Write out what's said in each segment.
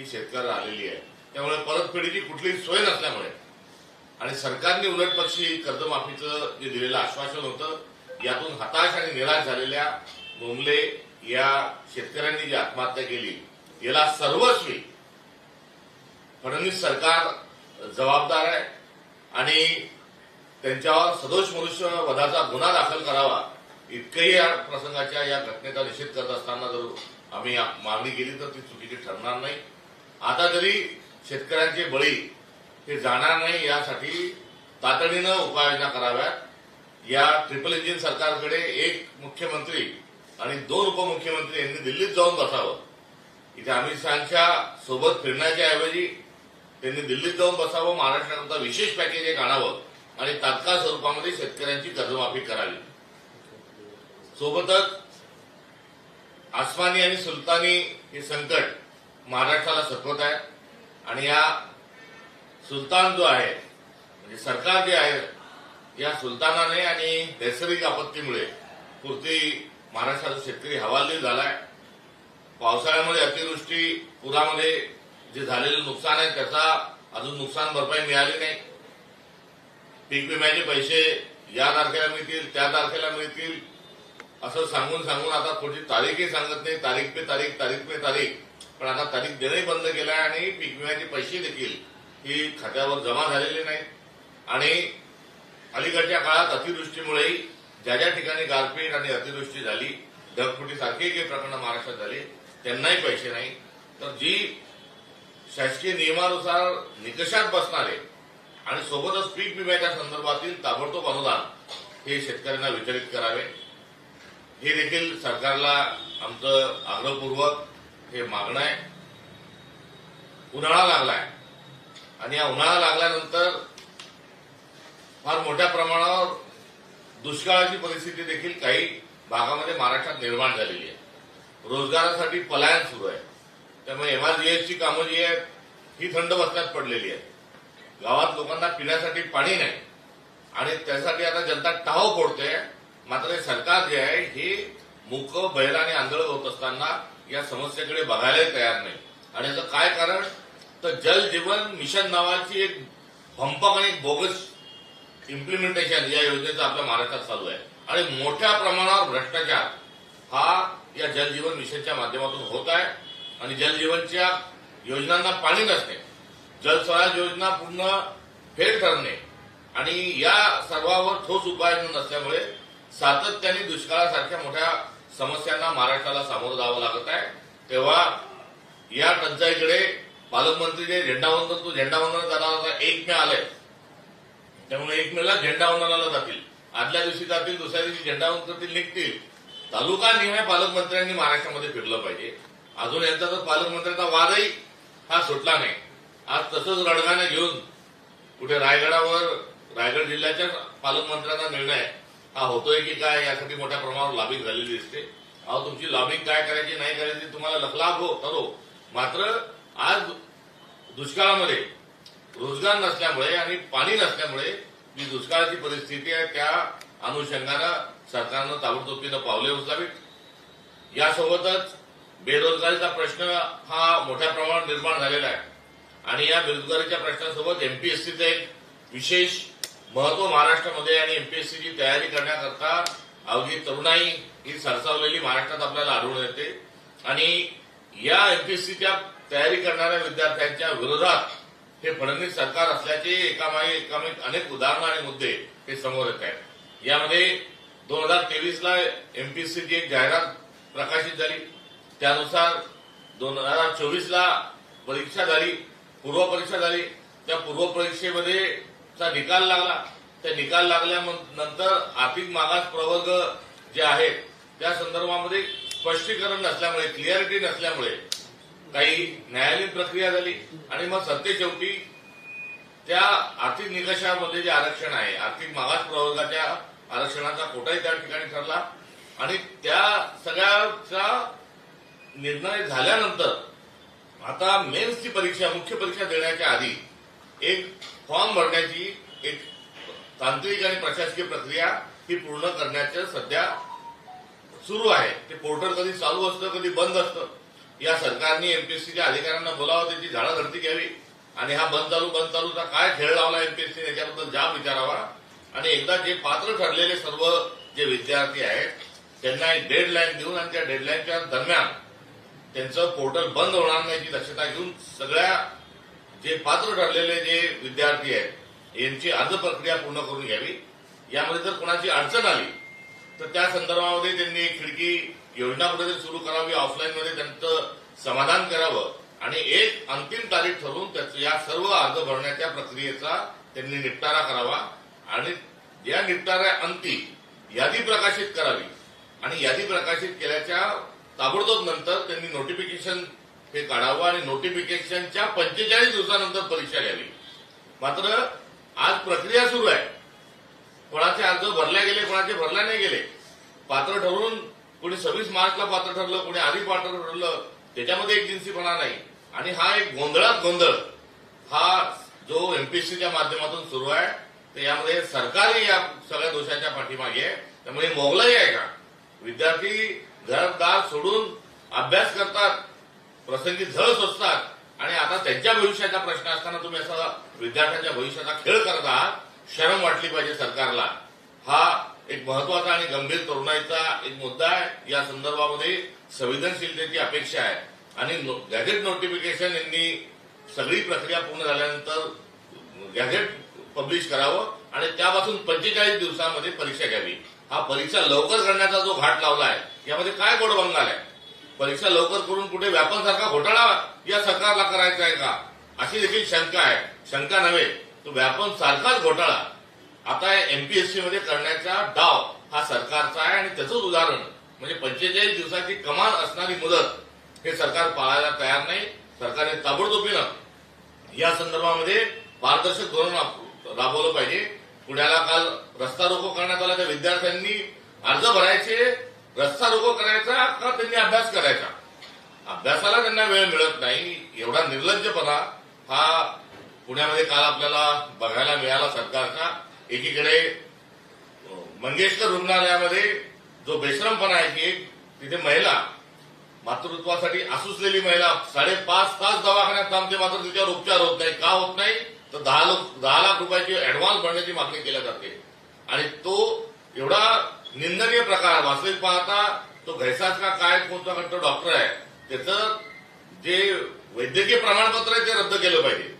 ही शेतकऱ्याला आलेली आहे. त्यामुळे परतफेडीची कुठलीही सोय नसल्यामुळे. आणि सरकारने उलटपक्षी कर्जमाफीचं जे दिलेलं आश्वासन होतं यातून हताश आणि निराश झालेल्या बोंबले या शेतकऱ्यांनी जी आत्महत्या केली याला सर्वस्वी फडणवीस सरकार जबाबदार आहे. आणि त्यांच्यावर सदोष मनुष्य वधाचा गुन्हा दाखल करावा इतकंही या प्रसंगाच्या या घटनेचा निषेध करत असताना जर आम्ही मागणी केली तर ती चुकीची ठरणार नाही. आता तरी शेतकऱ्यांचे बळी हे जाणार नाही यासाठी तातडीनं उपाययोजना कराव्यात. या ट्रिपल इंजिन सरकारकडे एक मुख्यमंत्री आणि दोन उपमुख्यमंत्री यांनी दिल्लीत जाऊन बसावं. इथे अमित शहाच्या सोबत फिरण्याच्या ऐवजी त्यांनी दिल्लीत जाऊन बसावं. महाराष्ट्राकरता विशेष पॅकेज एक आणावं आणि तात्काळ स्वरूपामध्ये शेतकऱ्यांची कर्जमाफी करावी. सोबतच आसमानी आणि सुलतानी हे संकट महाराष्ट्राला सतवत आहे. आणि या सुलतान जो आहे म्हणजे सरकार जे आहे या सुलतानाने आणि नैसर्गिक आपत्तीमुळे पुरती महाराष्ट्राचा शेतकरी हवालदिल झालाय. पावसाळ्यामध्ये अतिवृष्टी पुरामध्ये जे झालेलं नुकसान आहे त्याचा अजून नुकसान भरपाई मिळाली नाही. पीक विम्याचे पैसे या तारखेला मिळतील त्या तारखेला मिळतील असं सांगून सांगून आता पुढची तारीखही सांगत नाही. तारीख पे तारीख तारीख पे तारीख. पण आता तारीख देणंही बंद केलं आहे आणि पीक विम्याचे पैसे देखील ही खात्यावर जमा झालेले नाहीत. आणि अलीकडच्या काळात अतिवृष्टीमुळेही ज्या ज्या ठिकाणी गारपीट आणि अतिवृष्टी झाली ढगफुटीसारखे काही प्रकरण महाराष्ट्रात झाली त्यांनाही पैसे नाही. तर जी शासकीय नियमानुसार निकषात बसणारे आणि सोबतच पीक विम्याच्या संदर्भातील ताबडतोब अनुदान हे शेतकऱ्यांना वितरित करावे. हे देखील सरकारला आमचं आग्रहपूर्वक हे मागणं आहे उन्हाळा लागलाय. आणि या उन्हाळा लागल्यानंतर फार मोठ्या प्रमाणावर दुष्काळाची परिस्थिती देखील काही भागामध्ये महाराष्ट्रात निर्माण झालेली आहे. रोजगारासाठी पलायन सुरू आहे. त्यामुळे एमआरजीएसची कामं जी आहेत ही थंड बसण्यात पडलेली आहेत. गावात लोकांना पिण्यासाठी पाणी नाही. आणि त्यासाठी आता जनता टाव फोडते. मात्र हे सरकार जे आहे हे मुक बैल आणि आंधळ होत असताना या समस्येकडे बघायलाही तयार नाही. आणि याचं काय कारण? तर जल जीवन मिशन नावाची एक भंपक आणि बोगस इम्प्लिमेंटेशन या योजनेचं आपल्या महाराष्ट्रात चालू आहे. आणि मोठ्या प्रमाणावर भ्रष्टाचार हा या जल जीवन मिशनच्या माध्यमातून होत आहे. आणि जल जीवनच्या योजनांना पाणी नसणे जलस्वराज योजना पूर्ण फेल ठरणे आणि या सर्वावर ठोस उपाय नसल्यामुळे सातत्याने दुष्काळासारख्या मोठ्या समस्यांना महाराष्ट्राला सामोरं जावं लागत आहे. तेव्हा या टंचाईकडे पालकमंत्री जे झेंडावंदन तो झेंडावंदन जाणार एक मे आलंय त्यामुळे एक मेला झेंडावंदनाला जातील. आदल्या दिवशी जातील दुसऱ्या दिवशी झेंडावंदन करतील निघतील. तालुका निहाय पालकमंत्र्यांनी महाराष्ट्रामध्ये फिरलं पाहिजे. अजून यांचा तर पालकमंत्र्यांचा वादही हा सुटला नाही. आज तसंच रडगाने घेऊन कुठे रायगडावर रायगड जिल्ह्याच्या पालकमंत्र्यांचा निर्णय हा होतोय की काय यासाठी मोठ्या प्रमाणावर लॉबिंग झालेली दिसते. अहो तुमची लॉबिंग काय करायची नाही करायची तुम्हाला लखलाभ हो ठरो मात्र आज दुष्काळामध्ये रोजगार नसल्यामुळे आणि पाणी नसल्यामुळे जी दुष्काळाची परिस्थिती आहे त्या अनुषंगानं सरकारनं ताबडतोबीनं पावले उचलावीत. यासोबतच बेरोजगारीचा प्रश्न हा मोठ्या प्रमाणात निर्माण झालेला आहे. आणि या बेरोजगारीच्या प्रश्नासोबत एमपीएससीचं एक विशेष महत्त्व महाराष्ट्रामध्ये आणि एमपीएससीची तयारी करण्याकरता अवघी तरुणाई ही सरसावलेली महाराष्ट्रात आपल्याला आढळून येते. आणि या एमपीएससीच्या तयारी करणाऱ्या विद्यार्थ्यांच्या विरोधात हे फडणवीस सरकार असल्याचे एकामागे एकामागे अनेक उदाहरणं आणि मुद्दे हे समोर येत आहेत. यामध्ये दोन हजार तेवीसला एमपीएससीची एक जाहिरात प्रकाशित झाली. त्यानुसार दोन हजार चोवीसला परीक्षा झाली पूर्व परीक्षा झाली. त्या पूर्व परीक्षेमध्ये चा निकाल लागला. त्या निकाल लागल्यानंतर आर्थिक मागास प्रवर्ग जे आहेत त्या संदर्भामध्ये स्पष्टीकरण नसल्यामुळे क्लिअरिटी नसल्यामुळे काही न्यायालयीन प्रक्रिया झाली. आणि मग सत्तेशेवटी त्या आर्थिक निकषामध्ये जे आरक्षण आहे आर्थिक मागास प्रवर्गाच्या आरक्षणाचा कोटाही त्या ठिकाणी ठरला. आणि त्या सगळ्याचा निर्णय झाल्यानंतर आता मेन्सची परीक्षा मुख्य परीक्षा देण्याच्या आधी एक फॉर्म भरण्याची एक तांत्रिक आणि प्रशासकीय प्रक्रिया ही पूर्ण करण्याचं सध्या सुरू आहे. ते पोर्टल कधी चालू असतं कधी बंद असतं या सरकारने एमपीएससीच्या अधिकाऱ्यांना बोलावं त्याची झाडाधरती घ्यावी. आणि हा बंद चालू बंद चालूचा काय खेळ लावला एमपीएससीने याच्याबद्दल जाब विचारावा. आणि एकदा जे पात्र ठरलेले सर्व जे विद्यार्थी आहेत त्यांना एक डेडलाईन देऊन आणि त्या डेडलाईनच्या दरम्यान त्यांचं पोर्टल बंद होणार नाही याची दक्षता घेऊन सगळ्या जे पात्र ठरलेले जे विद्यार्थी आहेत यांची अर्ज प्रक्रिया पूर्ण करून घ्यावी. यामध्ये जर कोणाची अडचण आली तर त्या संदर्भामध्ये त्यांनी खिडकी योजना कुठेतरी सुरू करावी ऑफलाईनमध्ये त्यांचं समाधान करावं आणि एक अंतिम तारीख ठरवून त्याचं या सर्व अर्ज भरण्याच्या प्रक्रियेचा त्यांनी निपटारा करावा आणि या निपटाऱ्या अंती यादी प्रकाशित करावी. आणि यादी प्रकाशित केल्याच्या ताबडतोब नंतर त्यांनी नोटिफिकेशन हे काढावं आणि नोटिफिकेशनच्या पंचेचाळीस दिवसानंतर परीक्षा घ्यावी. मात्र आज प्रक्रिया सुरू आहे. कोणाचे अर्ज भरले गेले कोणाचे भरले नाही गेले पात्र ठरवून कोणी सव्वीस मार्चला पात्र ठरलं कोणी आधी पात्र ठरलं त्याच्यामध्ये एक जिन्सीपणा नाही. आणि हा एक गोंधळात गोंधळ हा जो एमपीएससीच्या माध्यमातून सुरू आहे तर यामध्ये सरकारही या सगळ्या दोषांच्या पाठीमागे आहे. त्यामुळे मोगलाही आहे का? विद्यार्थी घरदार सोडून अभ्यास करतात प्रसंगी झळ सोसतात. आणि आता त्यांच्या भविष्याचा प्रश्न असताना तुम्ही असा विद्यार्थ्यांच्या भविष्याचा खेळ करत आहात शरम वाटली पाहिजे सरकारला. हा एक महत्त्वाचा आणि गंभीर तरुणाईचा एक मुद्दा आहे. या संदर्भामध्ये संवेदनशीलतेची अपेक्षा आहे. आणि नो- गॅझेट नोटिफिकेशन यांनी सगळी प्रक्रिया पूर्ण झाल्यानंतर गॅझेट पब्लिश करावं आणि त्यापासून पंचेचाळीस दिवसामध्ये परीक्षा घ्यावी. हा परीक्षा लवकर करण्याचा जो घाट लावला आहे यामध्ये काय गोडबंगाल आहे? परीक्षा लवकर करून कुठे व्यापनसारखा घोटाळा या सरकारला करायचा आहे का? अशी देखील शंका आहे. शंका नव्हे तो व्यापन सारखाच घोटाळा. आता एमपीएससी मध्ये करण्याचा डाव हा सरकारचा आहे आणि त्याचंच उदाहरण म्हणजे पंचेचाळीस दिवसाची कमाल असणारी मुदत हे सरकार पाळायला तयार नाही. सरकारने ताबडतोबीनं या संदर्भामध्ये पारदर्शक धोरण राबवलं पाहिजे. पुण्याला काल रस्ता रोको करण्यात आला. त्या विद्यार्थ्यांनी अर्ज भरायचे रस्ता रोको करायचा का त्यांनी अभ्यास करायचा? अभ्यासाला त्यांना वेळ मिळत नाही. एवढा निर्लज्जपणा हा पुण्यामध्ये काल आपल्याला बघायला मिळाला सरकारचा. एकीकडे मंगेशकर रुग्णालयामध्ये जो बेश्रमपणा आहे की एक तिथे महिला मातृत्वासाठी आसुसलेली महिला साडेपाच तास दवाखान्यात थांबते मात्र तिच्यावर उपचार होत नाही. का होत नाही? तर दहा लाख दहा लाख रुपयाची ऍडव्हान्स भरण्याची मागणी केल्या जाते. आणि तो एवढा निंदनीय प्रकार. वास्तविक पाहता तो घैसाच का काय कोणता तो डॉक्टर आहे. त्याचं जे वैद्यकीय प्रमाणपत्र आहे ते रद्द केलं पाहिजे.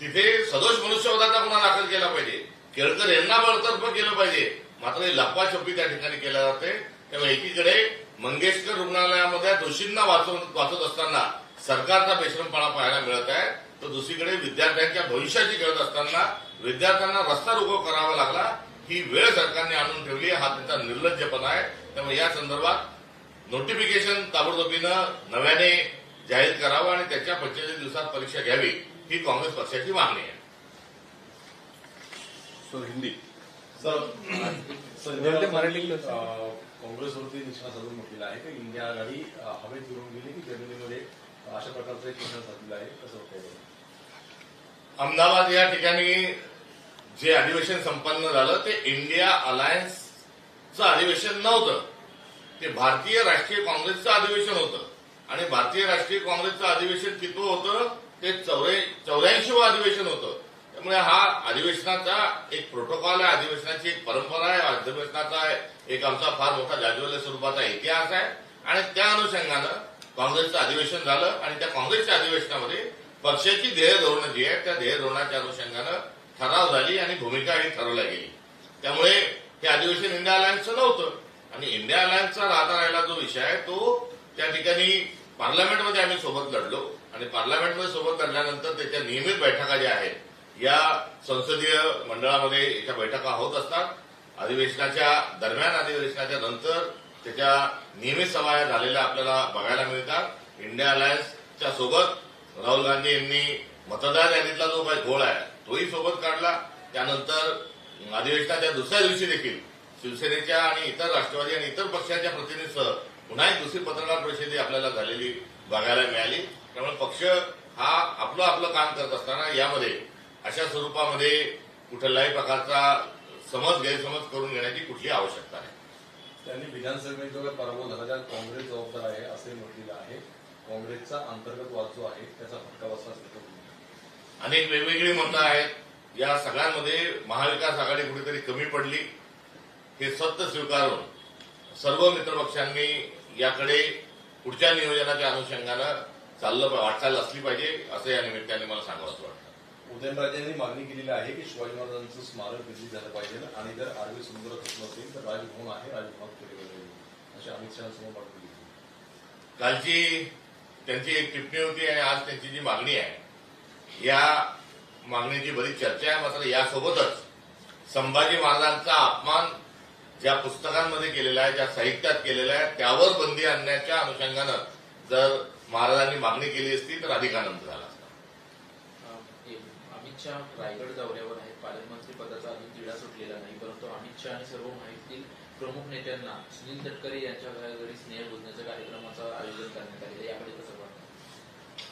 तिथे सदोष मनुष्यवधाचा गुन्हा दाखल केला पाहिजे. केळकर यांना बळतर्फ केलं पाहिजे. मात्र हे लपवाछपी त्या ठिकाणी केल्या जाते. त्यामुळे एकीकडे मंगेशकर रुग्णालयामध्ये दोषींना वाचवत वाचत असताना सरकारचा बेश्रमपणा पाहायला मिळत आहे. तर दुसरीकडे विद्यार्थ्यांच्या भविष्याची खेळत असताना विद्यार्थ्यांना रस्ता रोको करावा लागला. ही वेळ सरकारने आणून ठेवली हा त्यांचा निर्लज्जपणा आहे. त्यामुळे या संदर्भात नोटिफिकेशन ताबडतोबीनं नव्याने जाहीर करावं आणि त्याच्या पंचेचाळीस दिवसात परीक्षा घ्यावी ही काँग्रेस पक्षाची मागणी आहे. सर हिंदी. सर. अं, काँग्रेसवरती निशाणा साधून म्हटलेला आहे की इंडिया आघाडी हवेत विरून गेली की जमिनीमध्ये अशा प्रकारचं एक निशाण साधलेलं आहे. कसं होतं अहमदाबाद या ठिकाणी जे अधिवेशन संपन्न झालं ते इंडिया अलायन्सचं अधिवेशन नव्हतं. ते भारतीय राष्ट्रीय काँग्रेसचं अधिवेशन होतं. आणि भारतीय राष्ट्रीय काँग्रेसचं अधिवेशन कितवं होतं? ते चौऱ्या चौऱ्याऐंशीवं अधिवेशन होतं. त्यामुळे हा अधिवेशनाचा एक प्रोटोकॉल आहे अधिवेशनाची एक परंपरा आहे अधिवेशनाचा एक आमचा फार मोठा जाज्वल्य स्वरूपाचा इतिहास आहे. आणि त्या अनुषंगानं काँग्रेसचं अधिवेशन झालं आणि त्या काँग्रेसच्या अधिवेशनामध्ये पक्षाची ध्येय धोरणं जी आहेत त्या ध्येय धोरणाच्या अनुषंगानं ठराव झाली आणि भूमिका ही ठरवल्या गेली. त्यामुळे हे अधिवेशन इंडिया अलायन्सचं नव्हतं. आणि इंडिया अलायन्सचा राहता राहिला जो विषय आहे तो त्या ठिकाणी पार्लमेंटमध्ये आम्ही सोबत लढलो. आणि पार्लमेंटमध्ये सोबत लढल्यानंतर त्याच्या नियमित बैठका ज्या आहेत या संसदीय मंडळामध्ये याच्या बैठका होत असतात. अधिवेशनाच्या दरम्यान अधिवेशनाच्या नंतर त्याच्या नियमित सभा झालेल्या आपल्याला बघायला मिळतात. इंडिया अलायन्सच्या सोबत राहुल गांधी यांनी मतदार यादीतला जो काही घोळ आहे तोही सोबत काढला. त्यानंतर अधिवेशनाच्या दुसऱ्या दिवशी देखील शिवसेनेच्या आणि इतर राष्ट्रवादी आणि इतर पक्षांच्या प्रतिनिधीसह पुन्हा एक दुसरी पत्रकार परिषदे आपल्याला झालेली बघायला मिळाली. त्यामुळे पक्ष हा आपलं आपलं काम करत असताना यामध्ये अशा स्वरूपामध्ये कुठल्याही प्रकारचा समज गैरसमज करून घेण्याची कुठली आवश्यकता नाही. त्यांनी विधानसभेत पराभव झाला त्यात काँग्रेस जबाबदार आहे असे म्हटलेलं आहे. काँग्रेसचा अंतर्गत वाद जो आहे त्याचा फटका बसला अनेक वेगवेगळी मतं आहेत. या सगळ्यांमध्ये महाविकास आघाडी कुठेतरी कमी पडली हे सत्य स्वीकारून सर्व मित्रपक्षांनी याकडे पुढच्या नियोजनाच्या अनुषंगानं चाललं वाटचाल असली पाहिजे असं या निमित्ताने मला सांगावंसं वाटतं. उदयनराजेंनी मागणी केलेली आहे की शिवाजी महाराजांचं स्मारक विकसित झालं पाहिजे आणि जर आरवी सुंदर नसेल तर राजभवन आहे राजभवनात केले पाहिजे अशी अमित शहासमोर मागणी केली. कालची त्यांची एक टिप्पणी होती आणि आज त्यांची जी मागणी आहे या मागणीची बरीच चर्चा आहे. मात्र यासोबतच संभाजी महाराजांचा अपमान ज्या पुस्तकांमध्ये केलेला आहे ज्या साहित्यात केलेला आहे त्यावर बंदी आणण्याच्या अनुषंगानं जर महाराजांनी मागणी केली असती तर अधिक आनंद झाला असता. अमित शहा रायगड दौऱ्यावर आहेत. पालकमंत्री पदाचा अजून तिढा सुटलेला नाही परंतु अमित शहा आणि सर्व माहितीतील प्रमुख नेत्यांना सुनील तटकरे यांच्या घरी स्नेह बोलण्याच्या कार्यक्रमाचं आयोजन करण्यात आलेलं आहे. याकडे कसं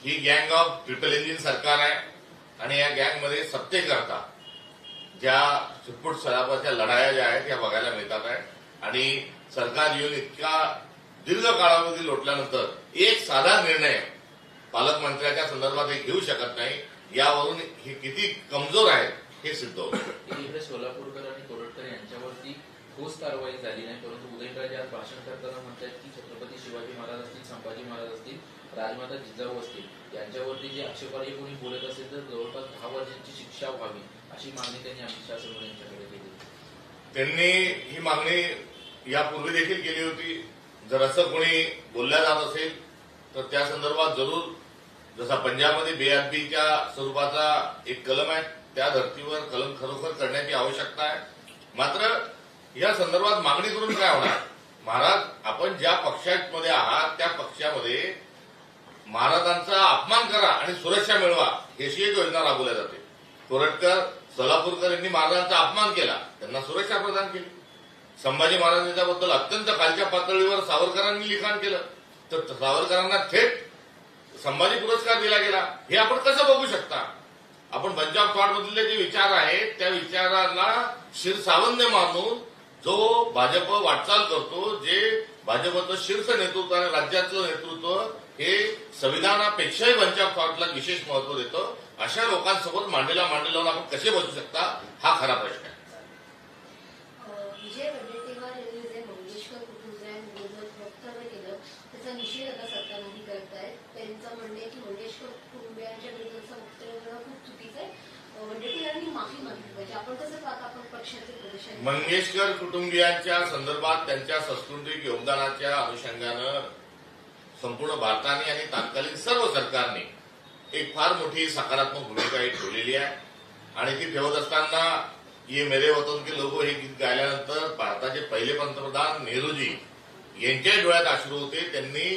ही गँग ऑफ ट्रिपल इंजिन सरकार आहे आणि या गँगमध्ये सत्तेकरता ज्या चुटपुट सराफाच्या लढाया ज्या आहेत त्या बघायला मिळतात आहे. आणि सरकार येऊन इतका दीर्घ काळामध्ये लोटल्यानंतर एक साधा निर्णय पालकमंत्र्याच्या संदर्भात हे घेऊ शकत नाही. यावरून हे किती कमजोर आहेत हे सिद्ध होतं. सोलापूरकर आणि कोरटकर यांच्यावरती ठोस कारवाई झाली नाही परंतु उदयनराजे आज भाषण करताना म्हणतात की छत्रपती शिवाजी महाराज असतील संभाजी महाराज असतील राजमाता जिजाऊ असतील यांच्यावरती जे आक्षेपार्ह कोणी बोलत असेल तर जवळपास दहा वर्षांची शिक्षा व्हावी अशी मागणी त्यांनी अमित शहा समोर यांच्याकडे केली त्यांनी ही मागणी यापूर्वी देखील केली होती. जर असं कोणी बोलल्या जात असेल तर त्या संदर्भात जरूर जसा पंजाबमध्ये बेअदबीच्या स्वरूपाचा एक कलम आहे त्या धर्तीवर कलम खरोखर करण्याची आवश्यकता आहे. मात्र या संदर्भात मागणी करून काय होणार? महाराज आपण ज्या पक्षामध्ये आहात त्या पक्षामध्ये महाराजांचा अपमान करा आणि सुरक्षा मिळवा अशी एक योजना राबवल्या जाते. कोरटकर सोलापूरकर यांनी महाराजांचा अपमान केला. त्यांना सुरक्षा प्रदान केली. संभाजी महाराजांच्याबद्दल अत्यंत खालच्या पातळीवर सावरकरांनी लिखाण केलं. तर सावरकरांना थेट संभाजी पुरस्कार दिला गेला. हे आपण कसं बघू शकता? आपण पंजाब थॉट मधले जे विचार आहेत त्या विचाराला शिरसावन्य मानून जो भाजप वाटचाल करतो जे भाजपचं शीर्ष नेतृत्व आणि राज्याचं नेतृत्व हे संविधानापेक्षाही पंजाब थॉटला विशेष महत्त्व देतं. अशा लोकांसोबत मांडीला मांडी लावून आपण कसे बसू शकता हा खरा प्रश्न आहे. मंगेशकर कुटुंबियांच्या संदर्भात त्यांच्या सांस्कृतिक योगदानाच्या अनुषंगानं संपूर्ण भारताने आणि तात्कालीन सर्व सरकारने एक फार मोठी सकारात्मक भूमिका ही ठेवलेली आहे. आणि ती ठेवत असताना ये मेरे वतन के लोगो हे गीत गायल्यानंतर भारताचे पहिले पंतप्रधान नेहरूजी यांच्याही डोळ्यात अश्रू होते. त्यांनी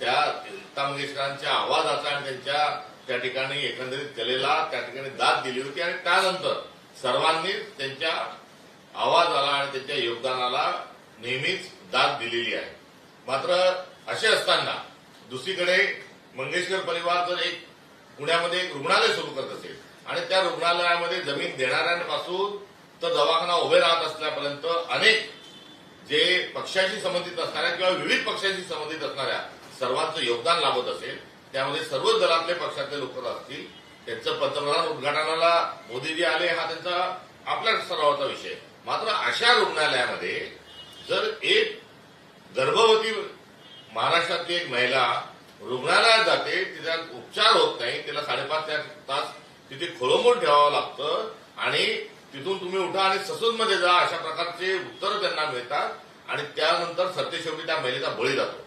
त्या लता मंगेशकरांच्या आवाजाचा आणि त्यांच्या त्या ठिकाणी एकंदरीत कलेला त्या ठिकाणी दाद दिली होती. आणि त्यानंतर सर्वांनीच त्यांच्या आवाजाला आणि त्यांच्या योगदानाला नेहमीच दाद दिलेली आहे. मात्र असे असताना दुसरीकडे मंगेशकर परिवार जर एक पुण्यामध्ये एक रुग्णालय सुरू करत असेल आणि त्या रुग्णालयामध्ये जमीन देणाऱ्यांपासून तर दवाखाना उभे राहत असल्यापर्यंत अनेक जे पक्षाशी संबंधित असणाऱ्या किंवा विविध पक्षाशी संबंधित असणाऱ्या सर्वांचं योगदान लाभत असेल त्यामध्ये सर्वच दलातले पक्षातले लोक असतील त्यांचं पंतप्रधान उद्घाटनाला मोदीजी आले हा त्यांचा आपल्या सरावाचा विषय. मात्र अशा रुग्णालयामध्ये जर एक गर्भवती महाराष्ट्रातली एक महिला रुग्णालयात जाते तिचा उपचार होत नाही तिला साडेपाच ते तास तिथे खोळंबून ठेवावं लागतं आणि तिथून तुम्ही उठा आणि ससूनमध्ये जा अशा प्रकारचे उत्तरं त्यांना मिळतात आणि त्यानंतर सत्यशेवटी त्या महिलेचा बळी जातो.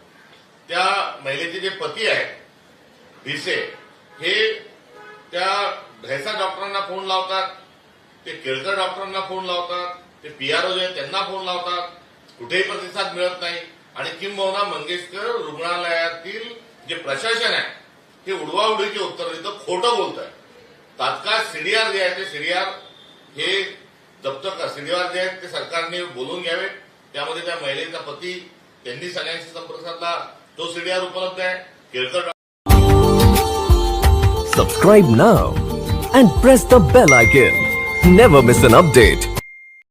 त्या महिलेचे जे पती आहेत भिसे हे त्या भैसा डॉक्टरांना फोन लावतात ते केळकर डॉक्टरांना फोन लावतात ते पीआरओ जे आहेत त्यांना फोन लावतात. कुठेही प्रतिसाद मिळत नाही. आणि किंबहुना मंगेशकर रुग्णालयातील जे प्रशासन आहे ते उडवाउडीचे उत्तर देतं खोटं बोलत आहे तात्काळ सीडीआर जे आहे ते सीडीआर हे जप्त कर सीडीआर जे आहेत ते सरकारने बोलून घ्यावे. त्यामध्ये त्या महिलेचा पती त्यांनी सगळ्यांशी संपर्क साधला. तो सीडीआर उपलब्ध आहे. Kelkar subscribe now and press the bell icon never miss an update